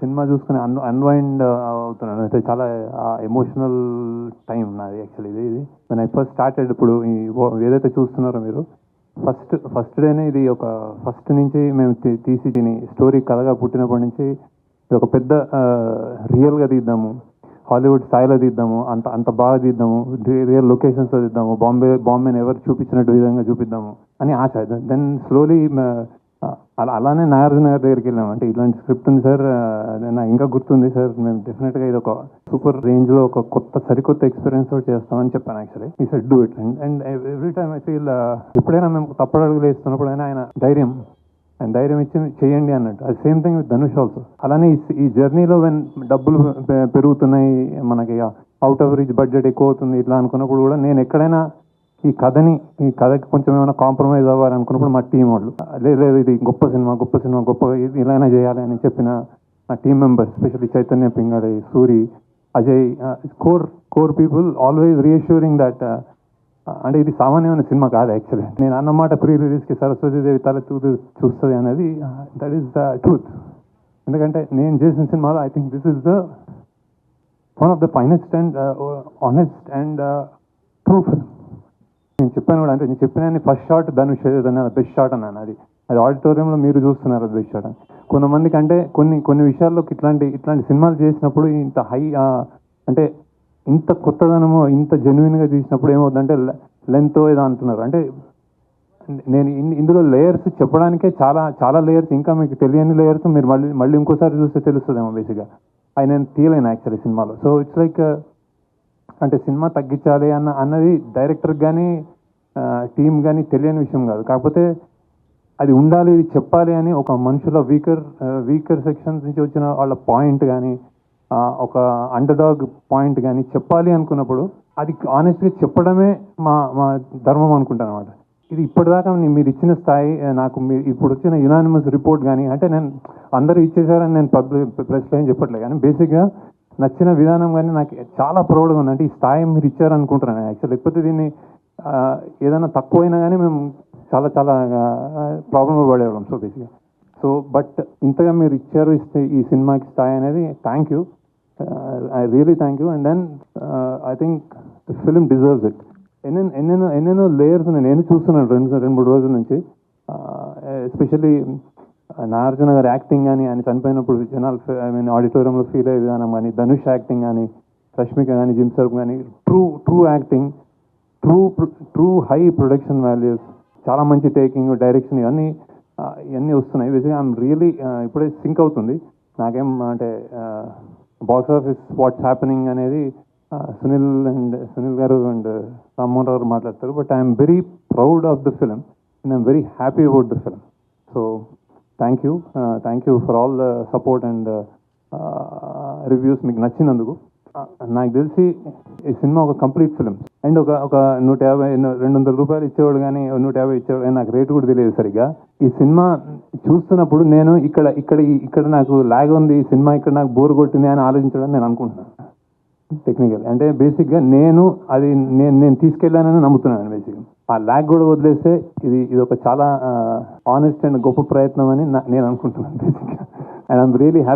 Cinema చూసుకుని అన్ unwind అవుతున్నాను. అయితే చాలా ఎమోషనల్ టైం నాది యాక్చువల్లీ ఇది ఇది. నేను ఐ ఫస్ట్ స్టార్టెడ్ ఇప్పుడు ఏదైతే చూస్తున్నారో మీరు ఫస్ట్ ఫస్ట్ డేనే ఇది ఒక ఫస్ట్ నుంచి మేము తీసి దీని స్టోరీ కథగా పుట్టినప్పటి నుంచి ఇది ఒక పెద్ద రియల్గా తీద్దాము. హాలీవుడ్ స్థాయిలో తీద్దాము. అంత అంత బాగా తీద్దాము. రియల్ లొకేషన్స్లో తీద్దాము. బాంబే బాంబేని ఎవరు చూపించినట్టు విధంగా చూపిద్దాము అని ఆశ. దెన్ స్లోలీ అలా అలానే నాగార్జున గారి దగ్గరికి వెళ్ళాం. అంటే ఇలాంటి స్క్రిప్ట్ ఉంది సార్. నాకు ఇంకా గుర్తుంది సార్. మేము డెఫినెట్గా ఇది ఒక సూపర్ రేంజ్లో ఒక కొత్త సరికొత్త ఎక్స్పీరియన్స్ తోటి చేస్తామని చెప్పాను యాక్చువల్లీ. ఈ set do it and and every time I feel ఎప్పుడైనా మేము తప్పడు అడుగులు వేస్తున్నప్పుడైనా ఆయన ధైర్యం. ఆయన ధైర్యం ఇచ్చి చేయండి అన్నట్టు. అది same thing with Dhanush also అలానే ఈ- జర్నీలో వెన్ డబ్బులు పెరుగుతున్నాయి మనకి అవుట్ ఆఫ్ రీచ్ బడ్జెట్ ఎక్కువ అవుతుంది ఇట్లా అనుకున్నప్పుడు కూడా నేను ఎక్కడైనా ఈ కథని ఈ కథకి కొంచెం ఏమైనా కాంప్రమైజ్ అవ్వాలి అనుకున్నప్పుడు మా టీం వాళ్ళు లేదు లేదు ఇది గొప్ప సినిమా గొప్ప సినిమా గొప్ప ఇది ఇలానే చేయాలి అని చెప్పిన నా team members specially Chaitanya Pingali Suri Ajay core core people always reassuring that అంటే ఇది సామాన్యమైన సినిమా కాదు యాక్చువల్లీ నేను అన్నమాట ప్రీ రిలీజ్కి సరస్వతీదేవి తల చూ చూస్తుంది అనేది దట్ ఈస్ ద ట్రూత్ ఎందుకంటే నేను చేసిన సినిమాలో I think this is the one of the finest and honest and true film నేను చెప్పాను కూడా అంటే నేను చెప్పిన ఫస్ట్ షాట్ ధనుష్ ఏదైనా బెస్ట్ షాట్ అన్నాను. అది అది ఆడిటోరియంలో మీరు చూస్తున్నారు అది బెస్ట్ షాట్ అని కొంతమందికి అంటే కొన్ని కొన్ని విషయాల్లోకి ఇట్లాంటి ఇట్లాంటి సినిమాలు చేసినప్పుడు ఇంత హై అంటే ఇంత కొత్తదనము ఇంత జెన్యున్గా తీసినప్పుడు ఏమవుతుందంటే లెంత్ ఏదో అంటున్నారు. అంటే నేను ఇందులో లేయర్స్ చెప్పడానికే చాలా చాలా లేయర్స్ ఇంకా మీకు తెలియని లేయర్స్ మీరు మళ్ళీ మళ్ళీ ఇంకోసారి చూస్తే తెలుస్తుందేమో బేసిక్గా అవి నేను తీయలేను యాక్చువల్లీ సినిమాలో. సో ఇట్స్ లైక్ అంటే సినిమా తగ్గించాలి అన్న అన్నది డైరెక్టర్ కానీ టీం కానీ తెలియని విషయం కాదు. కాకపోతే అది ఉండాలి ఇది చెప్పాలి అని ఒక మనుషుల వీకర్ వీకర్ సెక్షన్స్ నుంచి వచ్చిన వాళ్ళ పాయింట్ కానీ ఒక అండర్డాగ్ పాయింట్ కానీ చెప్పాలి అనుకున్నప్పుడు అది ఆనెస్ట్గా చెప్పడమే మా మా ధర్మం అనుకుంటాను అనమాట ఇది ఇప్పటిదాకా మీరు ఇచ్చిన స్థాయి నాకు మీ ఇప్పుడు వచ్చిన యునానిమస్ రిపోర్ట్ కానీ అంటే నేను అందరూ ఇచ్చేసారని నేను పబ్లిక్ ప్రెస్లో ఏం చెప్పట్లేదు. కానీ బేసిక్గా నచ్చిన విధానం కానీ నాకు చాలా ప్రౌడ్గా ఉంది. అంటే ఈ స్థాయి మీరు ఇచ్చారనుకుంటున్నాను యాక్చువల్ లేకపోతే దీన్ని ఏదైనా తక్కువైనా కానీ మేము చాలా చాలా ప్రాబ్లమ్ పడేవాళ్ళం సో బేసిక్గా సో బట్ ఇంతగా మీరు ఇచ్చారు ఇస్తే ఈ సినిమాకి స్థాయి అనేది thank you I really thank you and then I think the film deserves it ఎన్నెన్ ఎన్నెన్నో ఎన్నెన్నో లేయర్స్ నేను చూస్తున్నాను రెండు రెండు మూడు రోజుల నుంచి. Uh, ఎస్పెషల్లీ uh, నాగార్జున గారి యాక్టింగ్ కానీ ఆయన చనిపోయినప్పుడు జనాలు ఐ మీన్ ఆడిటోరియంలో ఫీల్ అయ్యే విధానం కానీ ధనుష్ యాక్టింగ్ కానీ రష్మిక కానీ జిమ్ సర్ఫ్ కానీ true true acting true true high production values చాలా మంచి టేకింగ్ డైరెక్షన్ ఇవన్నీ ఇవన్నీ వస్తున్నాయి. బేసిక్గా ఐఎమ్ రియలీ ఇప్పుడే సింక్ అవుతుంది. నాకేం అంటే బాక్స్ ఆఫీస్ వాట్స్ హ్యాపెనింగ్ అనేది సునీల్ అండ్ సునీల్ గారు అండ్ రామ్మోహన్ రావు గారు మాట్లాడతారు. But I'm very proud of the film and I'm very happy about the film so thank you thank you for all the support and reviews మీకు నచ్చినందుకు. నాకు తెలిసి ఈ cinema ఒక complete film. And ఒక ఒక నూట యాభై రెండు వందల రూపాయలు ఇచ్చేవాడు కానీ నూట యాభై ఇచ్చేవాడు కానీ నాకు రేటు కూడా తెలియదు సరిగ్గా. ఈ సినిమా చూస్తున్నప్పుడు నేను ఇక్కడ ఇక్కడ ఇక్కడ నాకు లాగ్ ఉంది ఈ సినిమా ఇక్కడ నాకు బోర్ కొట్టింది అని ఆలోచించడం నేను అనుకుంటున్నాను. టెక్నికల్ అంటే బేసిక్గా నేను అది నేను నేను తీసుకెళ్ళానని నమ్ముతున్నాను బేసిక్గా ఆ ల్యాగ్ కూడా వదిలేస్తే ఇది ఇది ఒక చాలా ఆనెస్ట్ అండ్ గొప్ప ప్రయత్నం అని నేను అనుకుంటున్నాను బేసిక్గా అండ్ ఐమ్ రియలీ హ్యాపీ